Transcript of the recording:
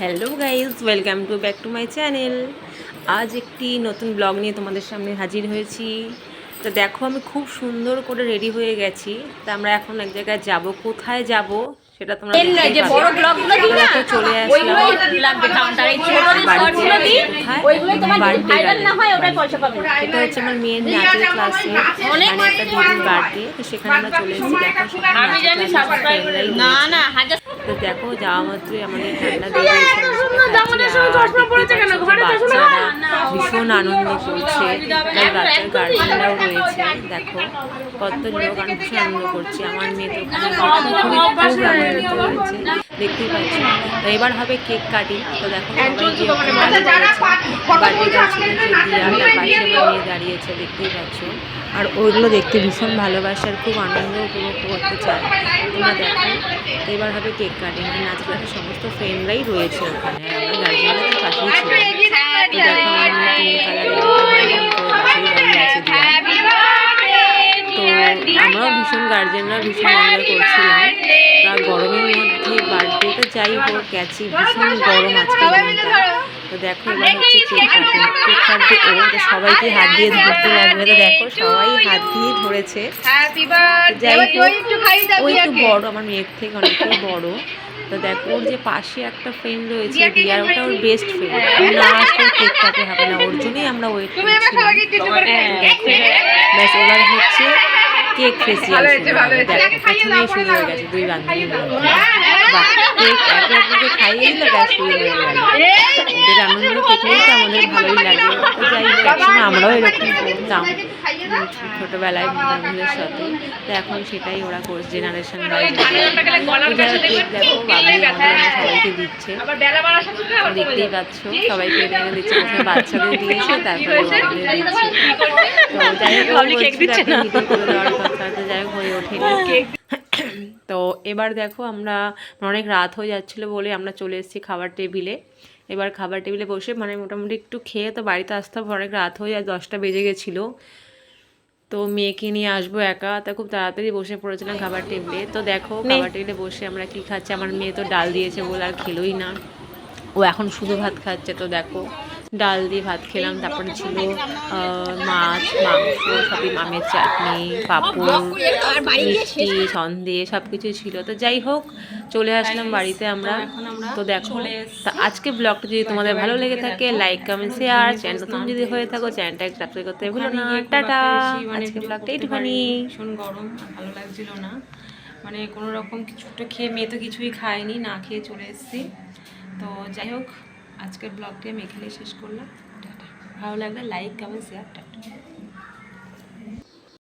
Hello guys welcome to back to my channel আজ একটি নতুন ব্লগ নিয়ে তোমাদের সামনে হাজির হয়েছি। তো দেখো আমি খুব সুন্দর করে রেডি হয়ে গেছি। তা আমরা এখন এক জায়গায় যাব। কোথায় যাব সেটা তোমরা যে বড় ব্লগগুলো দিই না? চলে আসলাম। লাগবে কাউন্টার এই ছোট শর্টগুলো দিই কোথায়? তোমার ভাইরাল না হয় ওটাই পয়সা পাবে। এটা হচ্ছে আমার মেয়ের নাচের ক্লাসে মানে একটা দিদির বার্থডে তো সেখানে আমরা চলে এসেছি। দেখো আমি জানি সাবস্ক্রাইব না না হাজার তো দেখো যাওয়া মাত্রই আমাদের ঠান্ডা ভীষণ আনন্দ করছে। তাই বাচ্চার গার্জেনরাও রয়েছে দেখো কত লোক আনন্দ করছে আমার মেয়ে তো খুবই খুব আনন্দিত হয়েছে দেখতেই পাচ্ছ। তো এবার হবে কেক কাটিং। তো দেখো সবাই গিয়ে ওখানে দাঁড়িয়ে রয়েছে বার্থডে গার্ল ছিল যে দিয়া তার পাশে আমার দাঁড়িয়েছে দেখতেই পাচ্ছ। আর ওইগুলো দেখতে ভীষণ ভালোবাসার খুব আনন্দ উপভোগ করতে চায়। তোমরা দেখো। তো এবার হবে কেক কাটিং। আর নাচ ক্লাসের সমস্ত ফ্রেন্ডরাই রয়েছে ওখানে। আমার তো পাশেই ছিল দেখো আমার গার্জেনরা ভীষণ এনজয় করছিলাম। তা গরমের মধ্যে বার্থডেটা যাই হোক গেছি ভীষণ গরম আজকে দিনটা। তো দেখো এবার হচ্ছে কেক কাটিং কেক কাটবে তো সবাইকে হাত দিয়ে ধরতে লাগবে তো দেখো সবাই হাত দিয়ে ধরেছে। যাই হোক ওই একটু বড় আমার মেয়ের থেকে অনেকটাই বড়। তো দেখো ওর যে পাশে একটা ফ্রেন্ড রয়েছে রিয়ার ওটা ওর বেস্ট ফ্রেন্ড না আসলে কেক কাটে হবে না ওর জন্যই আমরা ওয়েট করছিলাম। দেখো ব্যাস এবার হচ্ছে কেক ফেসিয়াল প্রথমেই শুরু হয়ে গেছে দুই বান্ধবীর মধ্যে কেক একে অপরকে খাইয়ে দিলে ব্যাস শুরু হয়ে গেল। এদের আনন্দ দেখলেই তো আমাদের ভালোই লাগে। তো যাই একসময় আমরাও এরকম করতাম ছোটবেলায় বন্ধুদের সাথে। তো এখন সেটাই ওরা কোর্স জেনারেশন কেক দেখো বাবু সবাইকে দিচ্ছে। দেখতেই পাচ্ছ সবাইকে এনে দিচ্ছে প্রথমে বাচ্চাদের দিয়েছে তারপরে দিচ্ছে। যাই হোক করে দেওয়ার তো যাই হোক হয়ে ওঠেনি তো এবার দেখো আমরা অনেক রাত হয়ে যাচ্ছিল বলে আমরা চলে এসেছি খাবার টেবিলে। এবার খাবার টেবিলে বসে মানে মোটামুটি একটু খেয়ে তো বাড়িতে আসতে হবে অনেক রাত হয়ে যায় দশটা বেজে গেছিল। তো মেয়েকে নিয়ে আসব একা তা খুব তাড়াতাড়ি বসে পড়েছিলাম খাবার টেবিলে। তো দেখো খাবার টেবিলে বসে আমরা কি খাচ্ছি আমার মেয়ে তো ডাল দিয়েছে বলে আর খেলোই না। ও এখন শুধু ভাত খাচ্ছে তো দেখো। ডাল দিয়ে ভাত খেলাম তারপরে ছিল মাছ মাংস সবই মামের চাটনি পাপড় মিষ্টি সন্দেশ সব কিছুই ছিল। তো যাই হোক চলে আসলাম বাড়িতে আমরা। তো দেখো তা আজকে ব্লগটা যদি তোমাদের ভালো লেগে থাকে লাইক কমেন্ট শেয়ার চ্যানেল নতুন যদি হয়ে থাকো চ্যানেলটাকে সাবস্ক্রাইব করতে ভুলো না। টাটা। আজকে ব্লগটা এইটুখানি। ভীষণ গরম ভালো লাগছিল না। মানে কোনো রকম কিছুটা খেয়ে মেয়ে তো কিছুই খায়নি না খেয়ে চলে এসেছি। তো যাই হোক আজকের ব্লগটি আমি এখানেই শেষ করলাম। টাটা। ভালো লাগলে লাইক কমেন্ট শেয়ার টাটা।